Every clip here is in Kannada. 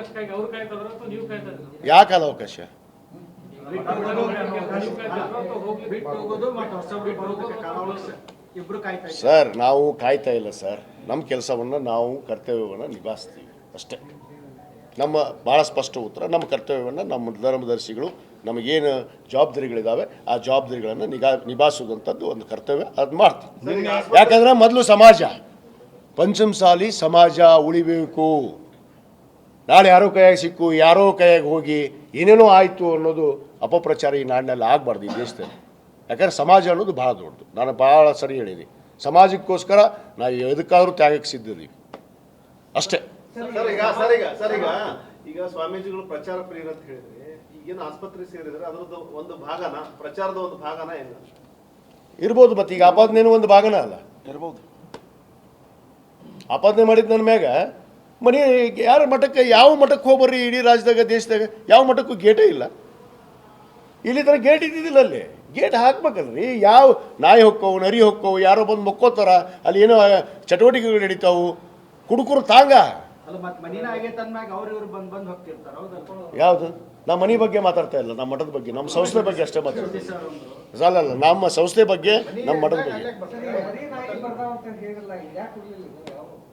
ಕಾಲಾವಕಾಶಕ್ಕಾಗಿ ಅವಕಾಶ? ಸರ್ ನಾವು ಕಾಯ್ತಾ ಇಲ್ಲ ಸರ್. ನಮ್ಮ ಕೆಲಸವನ್ನು ನಾವು ಕರ್ತವ್ಯವನ್ನು ನಿಭಾಯಿಸ್ತೀವಿ ಅಷ್ಟೇ. ನಮ್ಮ ಭಾಳ ಸ್ಪಷ್ಟ ಉತ್ತರ ನಮ್ಮ ಕರ್ತವ್ಯವನ್ನು ನಮ್ಮ ಧರ್ಮದರ್ಶಿಗಳು ನಮಗೇನು ಜವಾಬ್ದಾರಿಗಳಿದ್ದಾವೆ ಆ ಜವಾಬ್ದಾರಿಗಳನ್ನು ನಿಗಾ ನಿಭಾಯಿಸೋದಂಥದ್ದು ಒಂದು ಕರ್ತವ್ಯ ಅದು ಮಾಡ್ತೀವಿ. ಯಾಕಂದ್ರೆ ಮೊದಲು ಸಮಾಜ ಪಂಚಮಸಾಲಿ ಸಮಾಜ ಉಳಿಬೇಕು. ನಾಳೆ ಯಾರೋ ಕೈಯಾಗಿ ಸಿಕ್ಕು ಯಾರೋ ಕೈಯಾಗಿ ಹೋಗಿ ಏನೇನೋ ಆಯಿತು ಅನ್ನೋದು ಅಪಪ್ರಚಾರ ಈ ನಾಡಿನಲ್ಲಿ ಆಗಬಾರ್ದು ಈ ದೇಶದಲ್ಲಿ. ಯಾಕಂದರೆ ಸಮಾಜ ಅನ್ನೋದು ಭಾಳ ದೊಡ್ಡದು. ನಾನು ಭಾಳ ಸರಿ ಹೇಳಿದೆ. ಸಮಾಜಕ್ಕೋಸ್ಕರ ನಾವು ಎದಕ್ಕಾದರೂ ತ್ಯಾಗಕ್ಕೆ ಸಿದ್ಧಿದ್ದೀವಿ ಅಷ್ಟೇ. ಸರ್ ಈಗ ಸರ್ ಈಗ ಸರ್ ಈಗ ಈಗ ಸ್ವಾಮೀಜಿಗಳು ಪ್ರಚಾರ ಪ್ರಿಯರು ಅಂತ ಹೇಳಿದ್ರೆ ಈಗಿನ ಆಸ್ಪತ್ರೆ ಸೇರಿದ್ರೆ ಅದರದ್ದು ಒಂದು ಭಾಗನ ಪ್ರಚಾರದ ಒಂದು ಭಾಗನ ಇಲ್ಲ ಇರ್ಬೋದು ಮತ್ತೆ ಈಗ ಆಪಾದನೆನೂ ಒಂದು ಭಾಗನ ಅಲ್ಲ. ಇರ್ಬೋದು. ಆಪಾದನೆ ಮಾಡಿದ ನನ್ನ ಮ್ಯಾಗ ಮನೆ ಯಾರ ಮಠಕ್ಕೆ ಯಾವ ಮಠಕ್ಕೆ ಹೋಗ್ಬರ್ರಿ ಇಡೀ ರಾಜ್ಯದಾಗ ದೇಶದಾಗ? ಯಾವ ಮಠಕ್ಕೂ ಗೇಟೇ ಇಲ್ಲ. ಇಲ್ಲಿ ತನಕ ಗೇಟ್ ಇದ್ದಿದ್ದಿಲ್ಲ ಅಲ್ಲಿ. ಗೇಟ್ ಹಾಕ್ಬೇಕಲ್ರಿ. ಯಾವ ನಾಯಿ ಹೊಕ್ಕವು ನರಿ ಹೊಕ್ಕವು ಯಾರೋ ಬಂದು ಮೊಕ್ಕೋತಾರ ಅಲ್ಲಿ ಏನೋ ಚಟುವಟಿಕೆಗಳು ನಡೀತಾವು. ಕುಡುಕರು ತಾಂಗ. ಯಾವುದು? ನಮ್ಮ ಮನೆ ಬಗ್ಗೆ ಮಾತಾಡ್ತಾ ಇಲ್ಲ ನಮ್ಮ ಮಠದ ಬಗ್ಗೆ. ನಮ್ಮ ಸಂಸ್ಥೆ ಬಗ್ಗೆ ಅಷ್ಟೇ ಮಾತಾಡ್ತೀವಿ ಅಲ್ಲಲ್ಲ ನಮ್ಮ ಸಂಸ್ಥೆ ಬಗ್ಗೆ ನಮ್ಮ ಮಠದ ಬಗ್ಗೆ.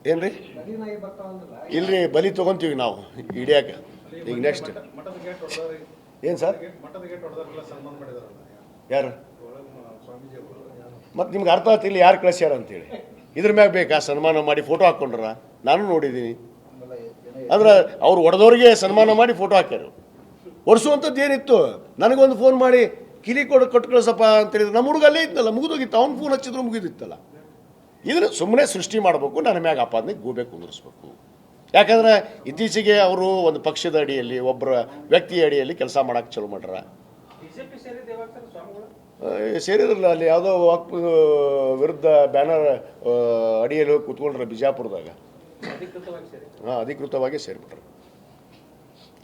ಬರೀ ರೀ ಇಲ್ರಿ, ಬಲಿ ತಗೊಂತೀವಿ ನಾವು ಹಿಡಿಯಾಕ. ಈಗ ನೆಕ್ಸ್ಟ್ ಏನು ಸರ್? ಯಾರು? ಮತ್ತೆ ನಿಮ್ಗೆ ಅರ್ಥ ಆಯ್ತು ಇಲ್ಲಿ ಯಾರು ಕಳಿಸ್ಯಾರ ಅಂತೇಳಿ. ಇದ್ರ ಮ್ಯಾಗ ಬೇಕಾ? ಸನ್ಮಾನ ಮಾಡಿ ಫೋಟೋ ಹಾಕ್ಕೊಂಡ್ರ ನಾನು ನೋಡಿದ್ದೀನಿ ಅಂದ್ರೆ ಅವ್ರು ಹೊಡೆದವ್ರಿಗೆ ಸನ್ಮಾನ ಮಾಡಿ ಫೋಟೋ ಹಾಕ್ಯಾರು. ಒರೆಸುವಂಥದ್ದು ಏನಿತ್ತು? ನನಗೊಂದು ಫೋನ್ ಮಾಡಿ ಕಿಲಿ ಕೊಡು ಕೊಟ್ಟು ಕಳಿಸಪ್ಪ ಅಂತ ಹೇಳಿದ್ರೆ. ನಮ್ಮ ಹುಡುಗ ಅಲ್ಲೇ ಇತ್ತಲ್ಲ ಮುಗಿದೋಗಿತ್ತು. ಅವ್ನು ಫೋನ್ ಹಚ್ಚಿದ್ರು ಮುಗಿದಿತ್ತಲ್ಲ. ಇದನ್ನು ಸುಮ್ಮನೆ ಸೃಷ್ಟಿ ಮಾಡಬೇಕು ನನ್ನ ಮ್ಯಾಗ ಅಪಾದನೆ ಗೂಬೆ ಕುಂದಿರಿಸ್ಬೇಕು. ಯಾಕಂದ್ರೆ ಇತ್ತೀಚೆಗೆ ಅವರು ಒಂದು ಪಕ್ಷದ ಅಡಿಯಲ್ಲಿ ಒಬ್ಬರ ವ್ಯಕ್ತಿಯ ಅಡಿಯಲ್ಲಿ ಕೆಲಸ ಮಾಡೋಕ್ಕೆ ಚಲೋ ಮಾಡ್ಯಾರ ಸೇರಿದ್ರಲ್ಲ ಅಲ್ಲಿ ಯಾವುದೋ ವಾಕ್ ವಿರುದ್ಧ ಬ್ಯಾನರ್ ಅಡಿಯಲ್ಲಿ ಹೋಗಿ ಕೂತ್ಕೊಂಡ್ರೆ ಬಿಜಾಪುರದಾಗ. ಹಾಂ ಅಧಿಕೃತವಾಗಿ ಸೇರಿಬಿಟ್ರು.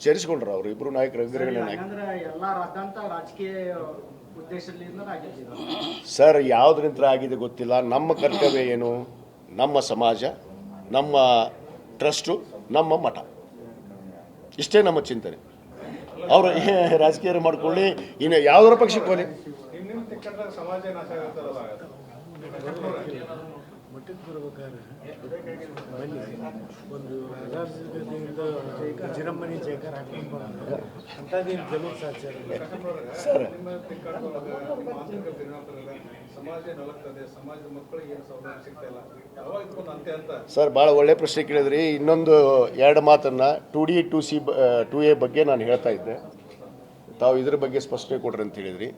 ಸೇರಿಸ್ಕೊಂಡ್ರು ಅವರು ಇಬ್ಬರು ನಾಯಕರು ಸರ್ ಯಾವುದರಿಂದ ಆಗಿದೆ ಗೊತ್ತಿಲ್ಲ. ನಮ್ಮ ಕರ್ತವ್ಯ ಏನು? ನಮ್ಮ ಸಮಾಜ ನಮ್ಮ ಟ್ರಸ್ಟು ನಮ್ಮ ಮಠ. ಇಷ್ಟೇ ನಮ್ಮ ಚಿಂತನೆ. ಅವರು ರಾಜಕೀಯ ಮಾಡ್ಕೊಳ್ಳಿ ಇನ್ನು ಯಾವ್ದಾರ ಪಕ್ಷಕ್ಕೆ ಹೋಗಲಿ. ಮಠಕ್ಕೆ ಬರ್ಬೇಕಾದ್ರೆ ಬನ್ನಿ. ಒಂದು ವಿಜೃಂಭಣೆ ಹಾಕೊಂಡು ಅಂಥದ್ದೇನು ಅಂತ? ಸರ್ ಭಾಳ ಒಳ್ಳೆ ಪ್ರಶ್ನೆ ಕೇಳಿದ್ರಿ. ಇನ್ನೊಂದು ಎರಡು ಮಾತನ್ನು two D two C two A ಬಗ್ಗೆ ನಾನು ಹೇಳ್ತಾ ಇದ್ದೆ. ತಾವು ಇದ್ರ ಬಗ್ಗೆ ಸ್ಪಷ್ಟನೆ ಕೊಡ್ರಿ ಅಂತ ಹೇಳಿದ್ರಿ.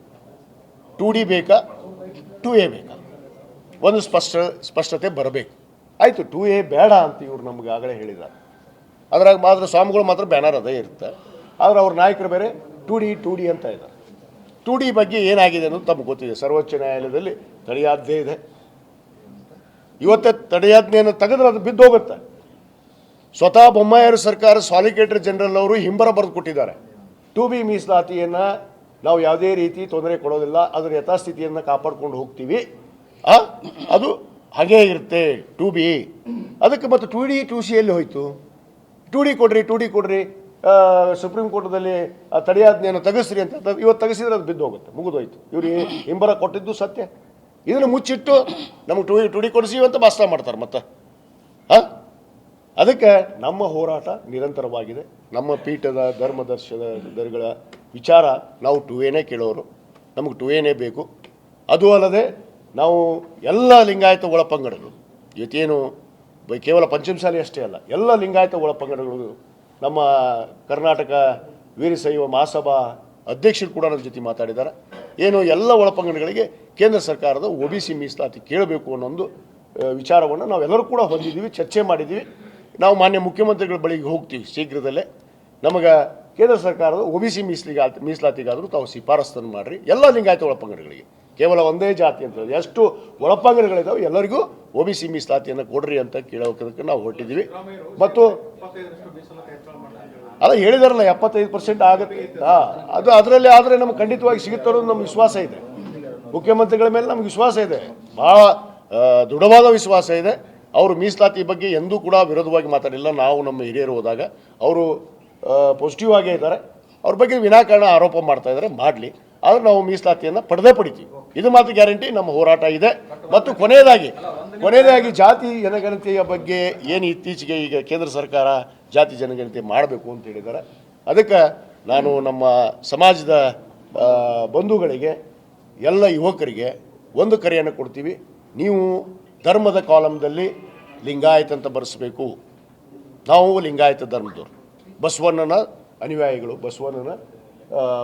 ಟು ಡಿ ಬೇಕಾ ಟು ಎ ಬೇಕಾ? ಒಂದು ಸ್ಪಷ್ಟ, ಸ್ಪಷ್ಟತೆ ಬರಬೇಕು. ಆಯಿತು ಟೂ ಎ ಬೇಡ ಅಂತ ಇವ್ರು ನಮ್ಗೆ ಆಗಲೇ ಹೇಳಿದ್ದಾರೆ. ಅದ್ರಾಗ ಮಾತ್ರ ಸ್ವಾಮಿಗಳು ಮಾತ್ರ ಬ್ಯಾನರ್ ಅದೇ ಇರುತ್ತೆ. ಆದರೆ ಅವ್ರ ನಾಯಕರು ಬೇರೆ ಟು ಡಿ ಟು ಡಿ ಅಂತ ಇದ್ದಾರೆ. ಟು ಡಿ ಬಗ್ಗೆ ಏನಾಗಿದೆ ಅನ್ನೋದು ತಮಗೆ ಗೊತ್ತಿದೆ. ಸರ್ವೋಚ್ಚ ನ್ಯಾಯಾಲಯದಲ್ಲಿ ತಡೆಯಾಜ್ಞೆ ಇದೆ. ಇವತ್ತೇ ತಡೆಯಾಜ್ಞೆಯನ್ನು ತೆಗೆದ್ರೆ ಅದು ಬಿದ್ದು ಹೋಗುತ್ತೆ. ಸ್ವತಃ ಬೊಮ್ಮಾಯರು ಸರ್ಕಾರ ಸಾಲಿಕೇಟರ್ ಜನರಲ್ ಅವರು ಹಿಂಬರ ಬರೆದು ಕೊಟ್ಟಿದ್ದಾರೆ. ಟು ಬಿ ಮೀಸಲಾತಿಯನ್ನು ನಾವು ಯಾವುದೇ ರೀತಿ ತೊಂದರೆ ಕೊಡೋದಿಲ್ಲ. ಅದರ ಯಥಾಸ್ಥಿತಿಯನ್ನು ಕಾಪಾಡ್ಕೊಂಡು ಹೋಗ್ತೀವಿ? ಅದು ಹಾಗೇ ಇರುತ್ತೆ, ಟು ಬಿ. ಅದಕ್ಕೆ ಮತ್ತು ಟು ಡಿ, ಟು ಸಿ ಎಲ್ಲಿ ಹೋಯಿತು? ಟು ಡಿ ಕೊಡ್ರಿ, ಟು ಡಿ ಕೊಡ್ರಿ. ಸುಪ್ರೀಂ ಕೋರ್ಟ್ದಲ್ಲಿ ಆ ತಡೆಯಾಜ್ಞೆಯನ್ನು ತೆಗೆಸ್ರಿ ಅಂತ ಇವತ್ತು ತೆಗೆಸಿದ್ರೆ ಅದು ಬಿದ್ದು ಹೋಗುತ್ತೆ, ಮುಗಿದೋಯ್ತು. ಇವ್ರು ಹಿಂಬರ ಕೊಟ್ಟಿದ್ದು ಸತ್ಯ. ಇದನ್ನು ಮುಚ್ಚಿಟ್ಟು ನಮಗೆ ಟು ಟು ಡಿ ಕೊಡಿಸಿ ಅಂತ ಭಾಷಣ ಮಾಡ್ತಾರೆ ಮತ್ತೆ. ಹಾಂ ಅದಕ್ಕೆ ನಮ್ಮ ಹೋರಾಟ ನಿರಂತರವಾಗಿದೆ. ನಮ್ಮ ಪೀಠದ ಧರ್ಮದರ್ಶನ ದರ್ಗಳ ವಿಚಾರ ನಾವು ಟು ಎನೇ ಕೇಳೋರು. ನಮಗೆ ಟು ಎನೇ ಬೇಕು. ಅದು ಅಲ್ಲದೆ ನಾವು ಎಲ್ಲ ಲಿಂಗಾಯತ ಒಳಪಂಗಡಗಳು ಇವತ್ತೇನು ಬ- ಕೇವಲ ಪಂಚಮಸಾಲಿ ಅಷ್ಟೇ ಅಲ್ಲ, ಎಲ್ಲ ಲಿಂಗಾಯತ ಒಳಪಂಗಡಗಳು, ನಮ್ಮ ಕರ್ನಾಟಕ ವೀರಶೈವ ಮಹಾಸಭಾ ಅಧ್ಯಕ್ಷರು ಕೂಡ ನನ್ನ ಜೊತೆ ಮಾತಾಡಿದ್ದಾರೆ. ಏನು ಎಲ್ಲ ಒಳಪಂಗಡಗಳಿಗೆ ಕೇಂದ್ರ ಸರ್ಕಾರದ ಒ ಬಿ ಸಿ ಮೀಸಲಾತಿ ಕೇಳಬೇಕು ಅನ್ನೋದು ವಿಚಾರವನ್ನು ನಾವೆಲ್ಲರೂ ಕೂಡ ಹೊಂದಿದ್ದೀವಿ, ಚರ್ಚೆ ಮಾಡಿದ್ದೀವಿ. ನಾವು ಮಾನ್ಯ ಮುಖ್ಯಮಂತ್ರಿಗಳ ಬಳಿಗೆ ಹೋಗ್ತೀವಿ ಶೀಘ್ರದಲ್ಲೇ. ನಮಗೆ ಕೇಂದ್ರ ಸರ್ಕಾರದ ಒ ಬಿ ಸಿ ಮೀಸಲಿಗೆ ಮೀಸಲಾತಿಗಾದರೂ ತಾವು ಶಿಫಾರಸ್ತನ್ನು ಮಾಡಿರಿ, ಎಲ್ಲ ಲಿಂಗಾಯತ ಒಳಪಂಗಡಗಳಿಗೆ. ಕೇವಲ ಒಂದೇ ಜಾತಿ ಅಂತ. ಎಷ್ಟು ಒಳಪಂಗಡಗಳಿದ್ದಾವೆ ಎಲ್ಲರಿಗೂ ಒ ಬಿ ಸಿ ಮೀಸಲಾತಿಯನ್ನು ಕೊಡ್ರಿ ಅಂತ ಕೇಳೋದಕ್ಕೆ ನಾವು ಹೊರಟಿದ್ದೀವಿ. ಮತ್ತು ಅಲ್ಲ, ಹೇಳಿದಾರಲ್ಲ, ಎಪ್ಪತ್ತೈದು ಪರ್ಸೆಂಟ್ ಆಗುತ್ತೆ. ಅದು ಅದರಲ್ಲಿ ಆದರೆ ನಮ್ಗೆ ಖಂಡಿತವಾಗಿ ಸಿಗುತ್ತೆ ಅನ್ನೋದು ನಮ್ಗೆ ವಿಶ್ವಾಸ ಇದೆ. ಮುಖ್ಯಮಂತ್ರಿಗಳ ಮೇಲೆ ನಮ್ಗೆ ವಿಶ್ವಾಸ ಇದೆ. ಭಾಳ ದೃಢವಾದ ವಿಶ್ವಾಸ ಇದೆ. ಅವರು ಮೀಸಲಾತಿ ಬಗ್ಗೆ ಎಂದೂ ಕೂಡ ವಿರೋಧವಾಗಿ ಮಾತಾಡಿಲ್ಲ. ನಾವು ನಮ್ಮ ಹಿರಿಯರು ಹೋದಾಗ ಅವರು ಪಾಸಿಟಿವ್ ಆಗೇ ಇದ್ದಾರೆ. ಅವ್ರ ಬಗ್ಗೆ ವಿನಾಕಾರಣ ಆರೋಪ ಮಾಡ್ತಾ ಇದ್ದಾರೆ. ಮಾಡಲಿ. ಆದ್ರೆ ನಾವು ಮೀಸಲಾತಿಯನ್ನು ಪಡೆದೇ ಪಡಿತೀವಿ. ಇದು ಮಾತ್ರ ಗ್ಯಾರಂಟಿ, ನಮ್ಮ ಹೋರಾಟ ಇದೆ. ಮತ್ತು ಕೊನೆಯದಾಗಿ ಕೊನೆಯದಾಗಿ ಜಾತಿ ಜನಗಣತಿಯ ಬಗ್ಗೆ ಏನು ಇತ್ತೀಚೆಗೆ ಈಗ ಕೇಂದ್ರ ಸರ್ಕಾರ ಜಾತಿ ಜನಗಣತಿ ಮಾಡಬೇಕು ಅಂತ ಹೇಳಿದ್ದಾರೆ. ಅದಕ್ಕೆ ನಾನು ನಮ್ಮ ಸಮಾಜದ ಬಂಧುಗಳಿಗೆ, ಎಲ್ಲ ಯುವಕರಿಗೆ ಒಂದು ಕರೆಯನ್ನು ಕೊಡ್ತೀವಿ. ನೀವು ಧರ್ಮದ ಕಾಲಮ್ದಲ್ಲಿ ಲಿಂಗಾಯತ ಅಂತ ಬರೆಸಬೇಕು. ನಾವು ಲಿಂಗಾಯತ ಧರ್ಮದವರು. ಬಸವಣ್ಣನ ಅನುಯಾಯಿಗಳು, ಬಸವಣ್ಣನ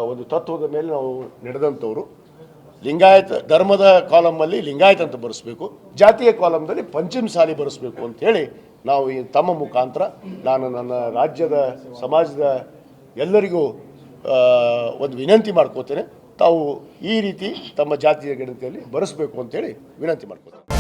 ಒಂದು ತತ್ವದ ಮೇಲೆ ನಾವು ನಡೆದಂಥವರು. ಲಿಂಗಾಯತ ಧರ್ಮದ ಕಾಲಮಲ್ಲಿ ಲಿಂಗಾಯತ ಅಂತ ಬರೆಸ್ಬೇಕು. ಜಾತಿಯ ಕಾಲಮ್ದಲ್ಲಿ ಪಂಚಮ ಸಾಲಿ ಬರೆಸ್ಬೇಕು ಅಂತ ಹೇಳಿ ನಾವು ಈ ತಮ್ಮ ಮುಖಾಂತರ ನಾನು ನನ್ನ ರಾಜ್ಯದ ಸಮಾಜದ ಎಲ್ಲರಿಗೂ ಒಂದು ವಿನಂತಿ ಮಾಡ್ಕೋತೇನೆ. ತಾವು ಈ ರೀತಿ ತಮ್ಮ ಜಾತಿಯ ಗಣತಿಯಲ್ಲಿ ಬರೆಸ್ಬೇಕು ಅಂತೇಳಿ ವಿನಂತಿ ಮಾಡ್ಕೋತೇನೆ.